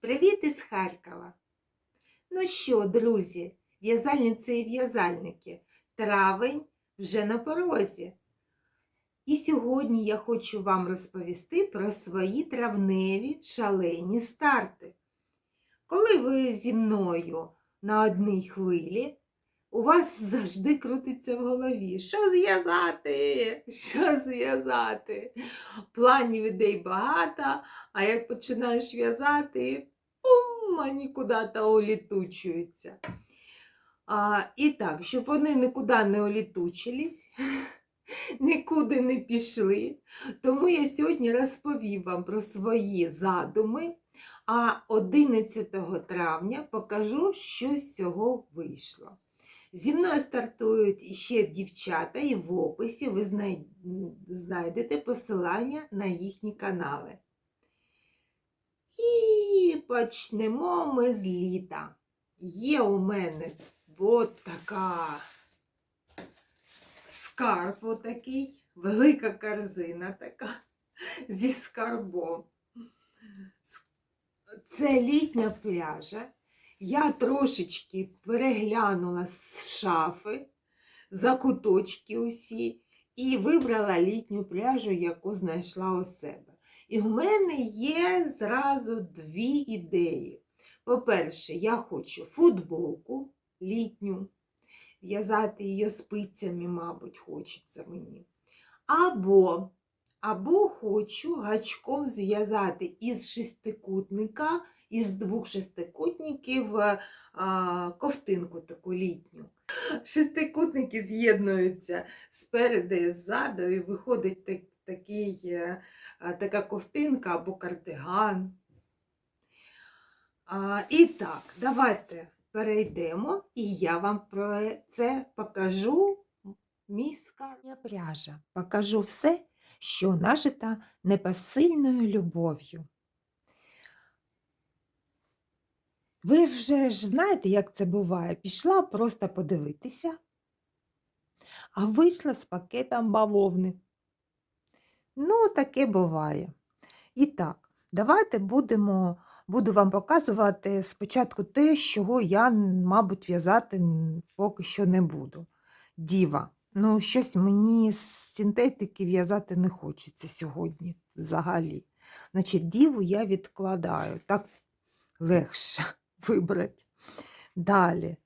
Привіт із Харкова! Ну що, друзі, в'язальниці і в'язальники, травень вже на порозі. І сьогодні я хочу вам розповісти про свої травневі шалені старти. Коли ви зі мною на одній хвилі, у вас завжди крутиться в голові. Що зв'язати? Що зв'язати? Планів ідей багато, а як починаєш в'язати, пум, вони куди-то улітучуються. А, і так, щоб вони нікуди не улітучились, нікуди не пішли. Тому я сьогодні розповім вам про свої задуми, а 11 травня покажу, що з цього вийшло. Зі мною стартують іще дівчата, і в описі ви знайдете посилання на їхні канали. І почнемо ми з літа. Є у мене от така скарб отакий, велика корзина така зі скарбом. Це літня пляжа. Я трошечки переглянула з шафи, закуточки усі, і вибрала літню пляжу, яку знайшла у себе. І в мене є зразу дві ідеї. По-перше, я хочу футболку літню, в'язати її спицями, мабуть, хочеться мені. Або, або хочу гачком зв'язати із шестикутника, із двох шестикутників а, ковтинку таку літню. Шестикутники з'єднуються спереду і ззаду, і виходить так, такий, е, така ковтинка або кардиган. А, і так, давайте перейдемо, і я вам про це покажу міська пряжа. Покажу все, що нажита непосильною любов'ю. Ви вже ж знаєте, як це буває. Пішла просто подивитися, а вийшла з пакетом бавовни. Ну, таке буває. І так, давайте будемо, буду вам показувати спочатку те, чого я, мабуть, в'язати поки що не буду. Діва. Ну, щось мені з синтетики в'язати не хочеться сьогодні взагалі. Значить, діву я відкладаю. Так легше вибрати. Далі,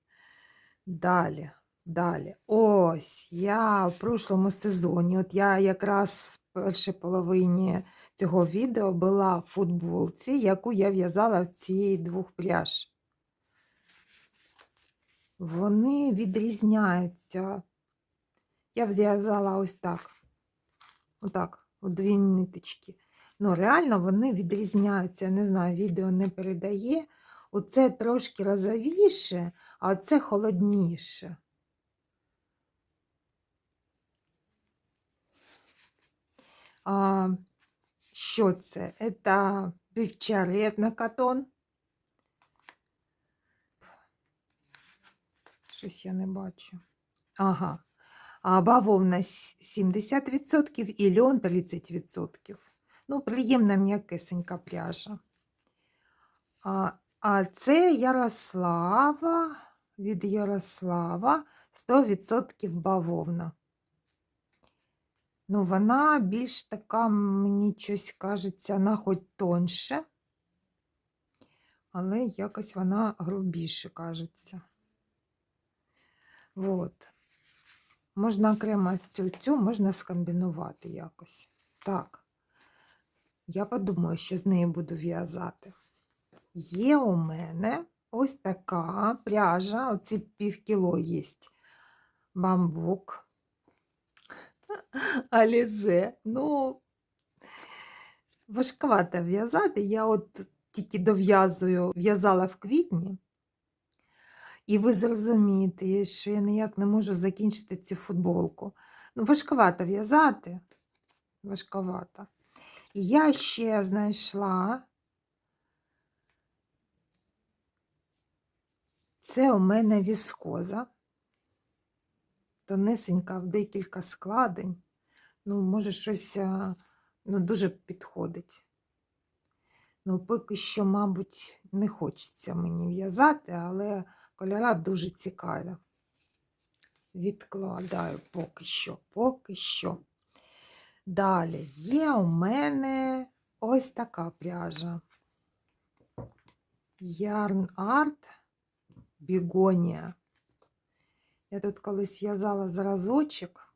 далі, далі. Ось я в прошлому сезоні, от я якраз в першій половині цього відео була в футболці, яку я в'язала в цієї двох пляж. Вони відрізняються. Я зв'язала ось так. Отак, у дві ниточки. Ну, реально вони відрізняються. Я не знаю, відео не передає. Оце трошки розовіше, а це холодніше. А, що це? Це півчарет на катон. Щось я не бачу. Ага. Бавовна 70% і льон 30%. Ну, приємна м'якесенька пряжа. А, а це Ярослава, від Ярослава 100% бавовна. Ну, вона більш така, мені щось кажеться, вона хоч тоньше, але якось вона грубіше кажеться. Вот. Можна окремо цю, цю можна скомбінувати якось. Так. Я подумаю, що з нею буду в'язати. Є у мене ось така пряжа, оці півкіло є бамбук. Алізе. Ну, важковато в'язати. Я от тільки дов'язую, в'язала в квітні. І ви зрозумієте, що я ніяк не можу закінчити цю футболку. Ну, важковато в'язати. Важковато. І я ще знайшла. Це у мене віскоза. Тонесенька в декілька складень. Ну, може, щось ну, дуже підходить. Ну, поки що, мабуть, не хочеться мені в'язати, але кольора дуже цікаві. Відкладаю поки що, поки що. Далі є у мене ось така пряжа. Yarn Art Бігонія. Я тут колись в'язала зразочок.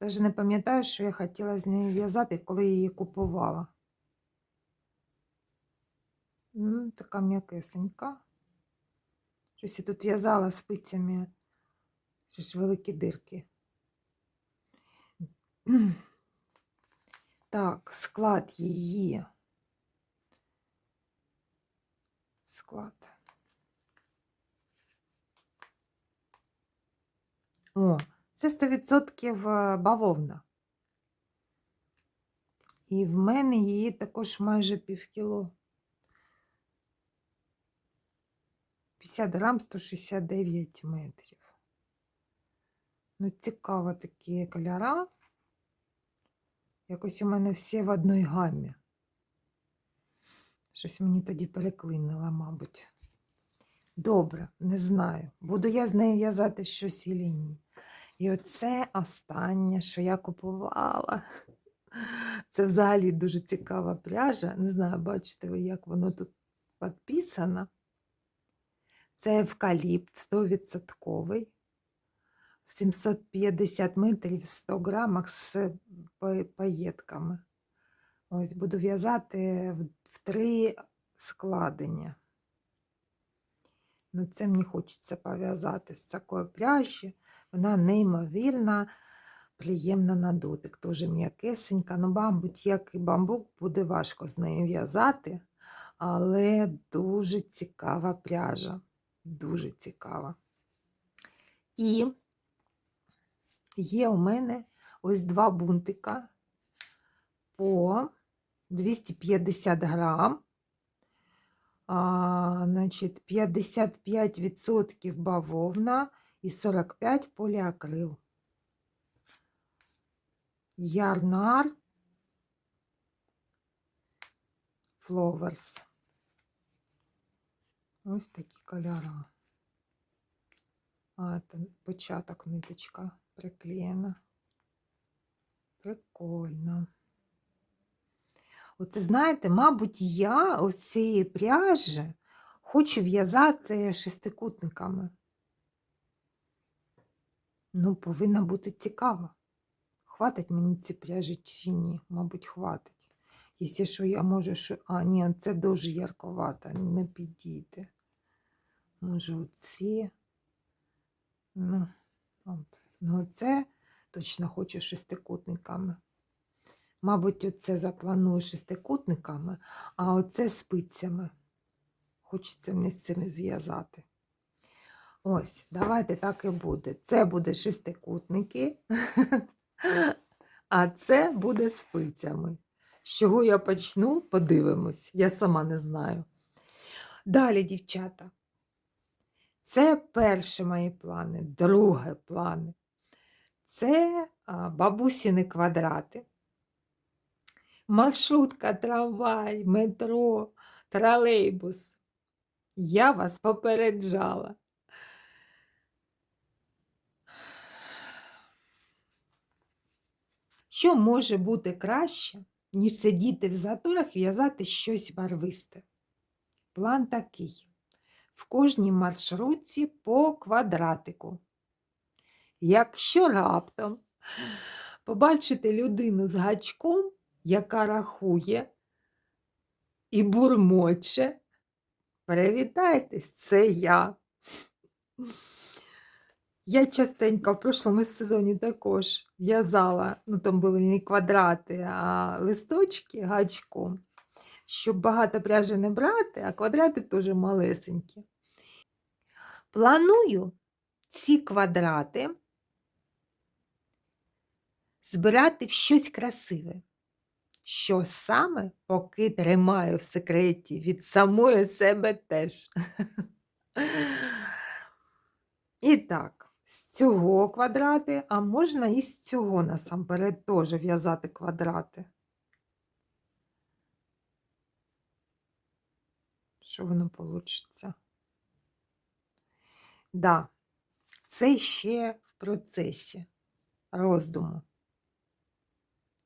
Навіть не пам'ятаю, що я хотіла з нею в'язати, коли її купувала. Така м'якесенька. Щось я тут в'язала спицями. Щось великі дирки. Так, склад її. Склад. О, це 100% бавовна. І в мене її також майже півкіло. 50 грам 169 метрів. Ну, цікаво такі кольора. Якось у мене всі в одній гамі. Щось мені тоді переклинило, мабуть. Добре, не знаю. Буду я з нею в'язати щось і ні. І оце останнє, що я купувала. Це взагалі дуже цікава пряжа. Не знаю, бачите ви, як воно тут підписано. Це евкаліпт 100%. 750 метрів 100 грамах з паєтками. Ось буду в'язати в, три складення. Ну, це мені хочеться пов'язати з такою пряжі. Вона неймовірна, приємна на дотик, дуже м'якесенька. Ну, мабуть, як і бамбук, буде важко з нею в'язати, але дуже цікава пряжа. Дуже цікава. І є у мене ось два бунтика по 250 грам. А, значить, 55% бавовна і 45 поліакрил. Ярнар Flowers. Ось такі кольора. А, це початок ниточка приклеєна. Прикольно. Оце, знаєте, мабуть, я ось цієї пряжі хочу в'язати шестикутниками. Ну, повинна бути цікаво. Хватить мені ці пряжі чи ні? Мабуть, хватить. Якщо що я можу, що. А, ні, це дуже ярковато, не підійде. Може, оці. Ну, от. Ну, це точно хочу шестикутниками. Мабуть, оце запланую шестикутниками, а оце спицями. Хочеться мені з цими зв'язати. Ось, давайте так і буде. Це буде шестикутники, а це буде спицями. З чого я почну, подивимось, я сама не знаю. Далі, дівчата, це перші мої плани, друге плани. Це бабусіни квадрати. Маршрутка, трамвай, метро, тролейбус. Я вас попереджала. Що може бути краще, ніж сидіти в заторах і в'язати щось барвисте? План такий: в кожній маршрутці по квадратику. Якщо раптом побачите людину з гачком, яка рахує і бурмоче, привітайтесь, це я. Я частенько в прошлому сезоні також в'язала, ну там були не квадрати, а листочки гачком, щоб багато пряжі не брати, а квадрати теж малесенькі. Планую ці квадрати збирати в щось красиве. Що саме, поки тримаю в секреті від самої себе теж. І так, з цього квадрати, а можна і з цього насамперед теж в'язати квадрати. що воно вийде. Да, це ще в процесі роздуму.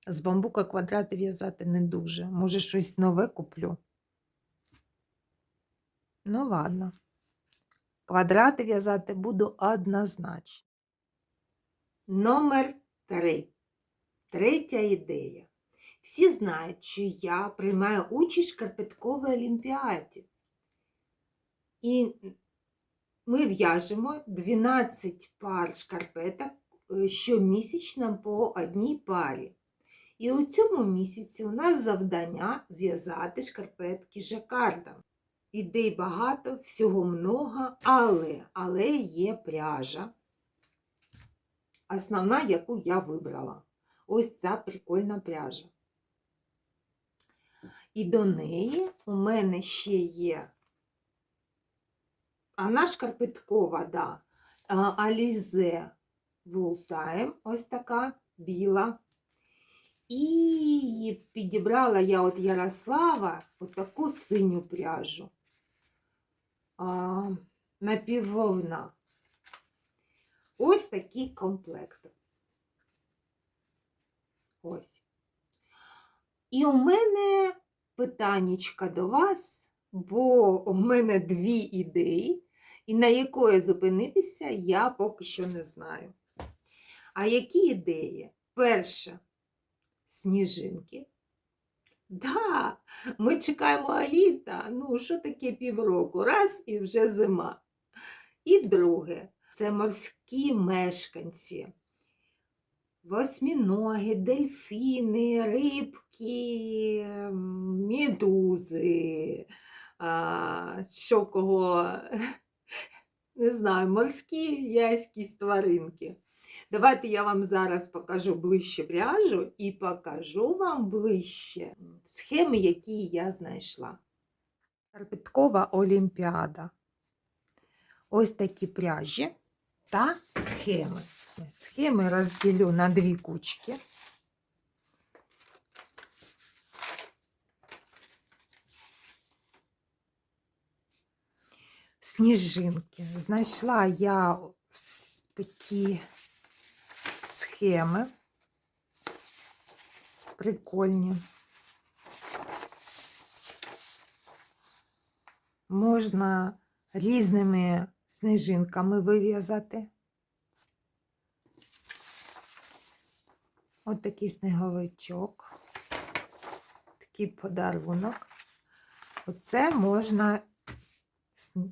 З бамбука квадрати в'язати не дуже. Може, щось нове куплю. Ну, ладно. Квадрати в'язати буду однозначно. Номер три. Третя ідея. Всі знають, що я приймаю участь в шкарпетковій олімпіаді. І ми в'яжемо 12 пар шкарпеток е, щомісячно по одній парі. І у цьому місяці у нас завдання зв'язати шкарпетки жакардом. Ідей багато, всього много, але, але є пряжа. Основна, яку я вибрала. Ось ця прикольна пряжа. І до неї у мене ще є вона шкарпеткова, да. Wool Time, ось така біла. І підібрала я от Ярослава отаку синю пряжу. А, напіввовна. Ось такий комплект. Ось. І у мене питаннячка до вас, бо у мене дві ідеї, і на якої зупинитися я поки що не знаю. А які ідеї? Перше сніжинки. Да, ми чекаємо літа. Ну, що таке півроку? Раз і вже зима. І друге це морські мешканці. Восьміноги, дельфіни, рибки, медузи, а, що кого, не знаю, морські якісь тваринки. Давайте я вам зараз покажу ближче пряжу і покажу вам ближче схеми, які я знайшла. Карпеткова олімпіада. Ось такі пряжі та схеми. Схеми розділю на дві кучки. Сніжинки. Знайшла я такі схеми. Прикольні. Можна різними сніжинками вив'язати. Ось такий сніговичок, такий подарунок. Оце можна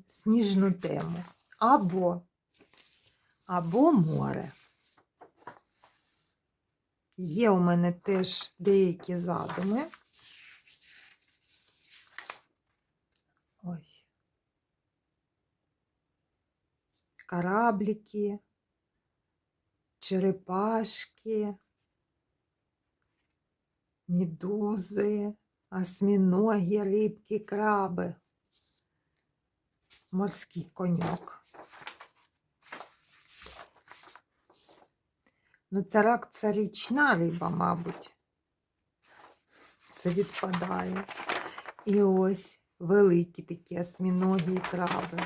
сніжну тему. Або, або море. Є у мене теж деякі задуми. Ось. Кораблики, черепашки, медузи, осьминоги, рибки, краби, морський коньок. Ну, це рак це річна риба, мабуть. Це відпадає. І ось великі такі осьминоги і краби.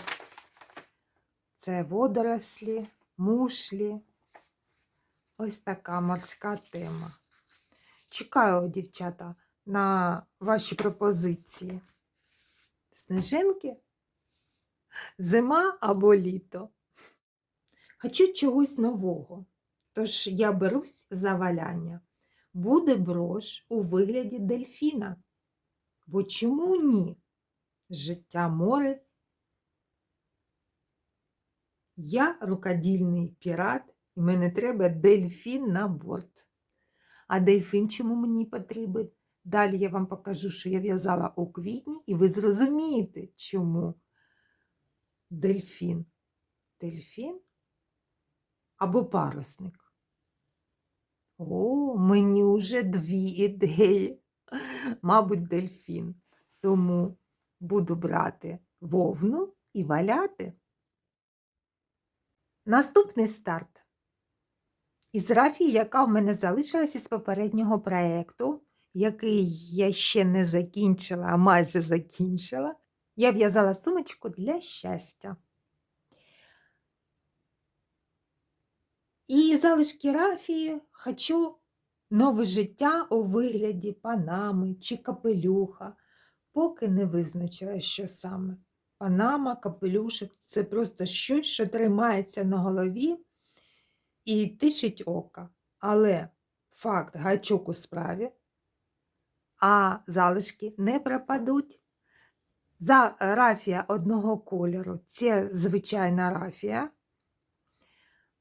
Це водорослі, мушлі. Ось така морська тема. Чекаю, дівчата, на ваші пропозиції. Снежинки, зима або літо. Хочу чогось нового. Тож я берусь за валяння. Буде брош у вигляді дельфіна. Бо чому ні? Життя море. Я рукодільний пірат, і мені треба дельфін на борт. А дельфін чому мені потрібен? Далі я вам покажу, що я в'язала у квітні, і ви зрозумієте, чому дельфін. Дельфін або парусник. О, мені вже дві ідеї. Мабуть, дельфін. Тому буду брати вовну і валяти. Наступний старт. Із рафії, яка в мене залишилась із попереднього проєкту, який я ще не закінчила, а майже закінчила. Я в'язала сумочку для щастя. І залишки рафії хочу нове життя у вигляді панами чи капелюха, поки не визначила, що саме. Панама, капелюшок це просто щось, що тримається на голові і тишить ока. Але факт гачок у справі, а залишки не пропадуть. За рафія одного кольору це звичайна рафія,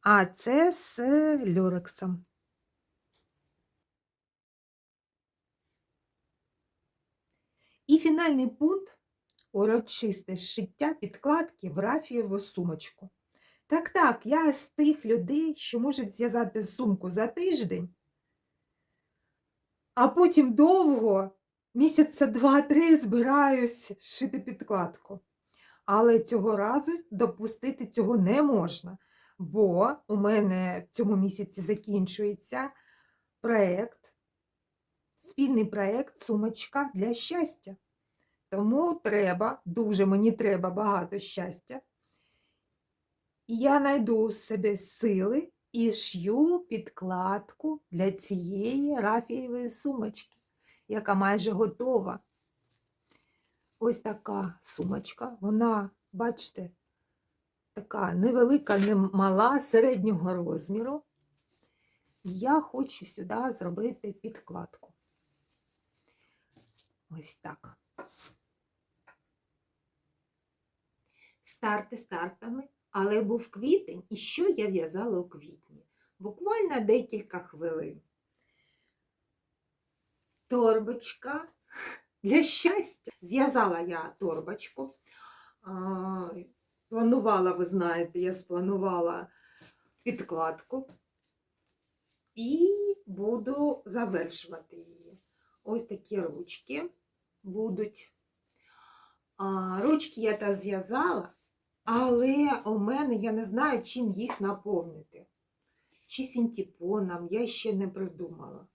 а це з люрексом. І фінальний пункт урочисте шиття підкладки в рафієву сумочку. Так, так, я з тих людей, що можуть зв'язати сумку за тиждень, а потім довго, місяця два-три, збираюсь шити підкладку. Але цього разу допустити цього не можна, бо у мене в цьому місяці закінчується проєкт, спільний проєкт Сумочка для щастя. Тому треба, дуже мені треба багато щастя. І я знайду себе сили і шью підкладку для цієї рафієвої сумочки, яка майже готова. Ось така сумочка. Вона, бачите, така невелика, не мала, середнього розміру. Я хочу сюди зробити підкладку. Ось так. Старти стартами, але був квітень, і що я в'язала у квітні? Буквально декілька хвилин. Торбочка для щастя. Зв'язала я торбочку. Планувала, ви знаєте, я спланувала підкладку і буду завершувати її. Ось такі ручки будуть. А, Ручки я та зв'язала, але у мене я не знаю, чим їх наповнити. Чи синтепоном, я ще не придумала.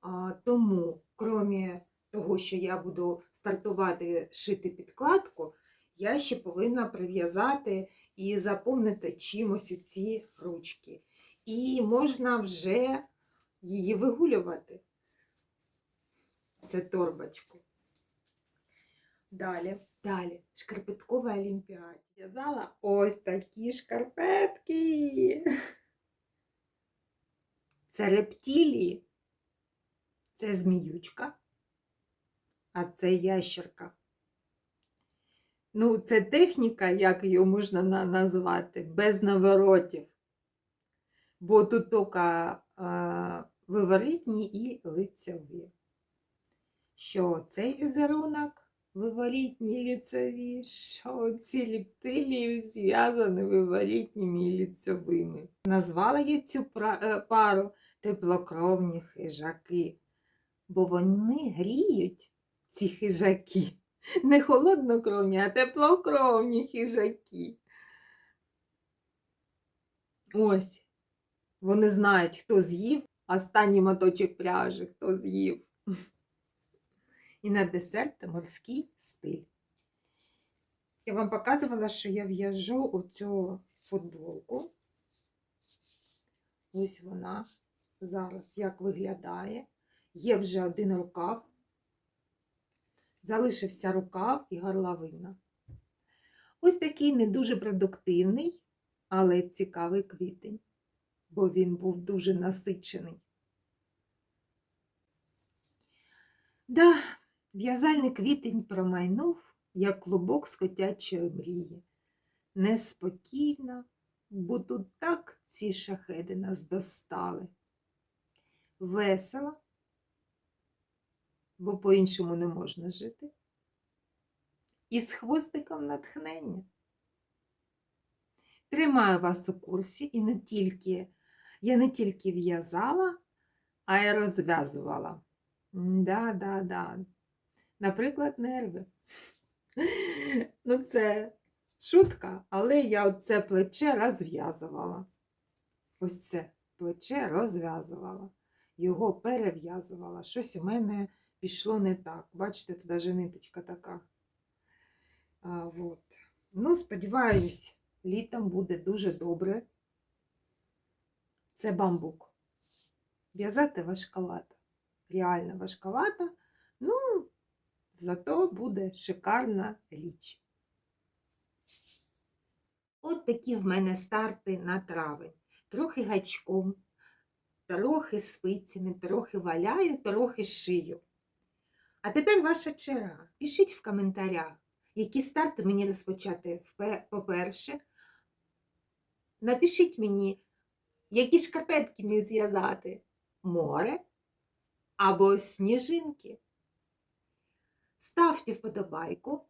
А, Тому, крім того, що я буду стартувати шити підкладку, я ще повинна прив'язати і заповнити чимось у ці ручки. І можна вже її вигулювати. Це торбочку. Далі, далі, шкарпеткова олімпіада. В'язала ось такі шкарпетки. Це рептилії, це зміючка, а це ящерка. Ну, це техніка, як її можна назвати, без наворотів. Бо тут тільки виворітні і лицеві. Що цей візерунок виворітні і лицеві, що ці ліптилії зв'язані виворітніми і лицевими. Назвала я цю е, пару теплокровні хижаки, бо вони гріють ці хижаки. Не холоднокровні, а теплокровні хижаки. Ось. Вони знають, хто з'їв останній моточок пряжі, хто з'їв. І на десерт морський стиль. Я вам показувала, що я в'яжу оцю футболку. Ось вона зараз як виглядає. Є вже один рукав. Залишився рукав і горловина. Ось такий не дуже продуктивний, але цікавий квітень, бо він був дуже насичений. Да, в'язальний квітень промайнув, як клубок з котячої мрії. Неспокійно, бо тут так ці шахеди нас достали. Весело, бо по-іншому не можна жити. І з хвостиком натхнення. Тримаю вас у курсі і не тільки, я не тільки в'язала, а й розв'язувала. Да, да, да. Наприклад, нерви. Ну, це шутка, але я оце плече розв'язувала. Ось це плече розв'язувала. Його перев'язувала. Щось у мене пішло не так. Бачите, тут навіть ниточка така. А, вот. Ну, сподіваюсь, літом буде дуже добре. Це бамбук. В'язати важковато. Реально важковато. Ну, зато буде шикарна річ. От такі в мене старти на травень. Трохи гачком, трохи спицями, трохи валяю, трохи шию. А тепер ваша черга. Пишіть в коментарях, які старти мені розпочати по-перше. Напишіть мені, які шкарпетки мені зв'язати. Море або сніжинки. Ставте вподобайку.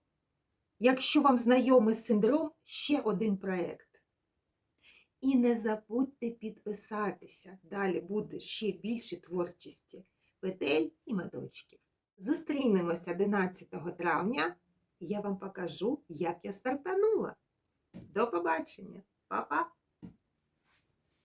Якщо вам знайомий синдром, ще один проєкт. І не забудьте підписатися. Далі буде ще більше творчості петель і медочків. Зустрінемося 11 травня, і я вам покажу, як я стартанула. До побачення, Па-па!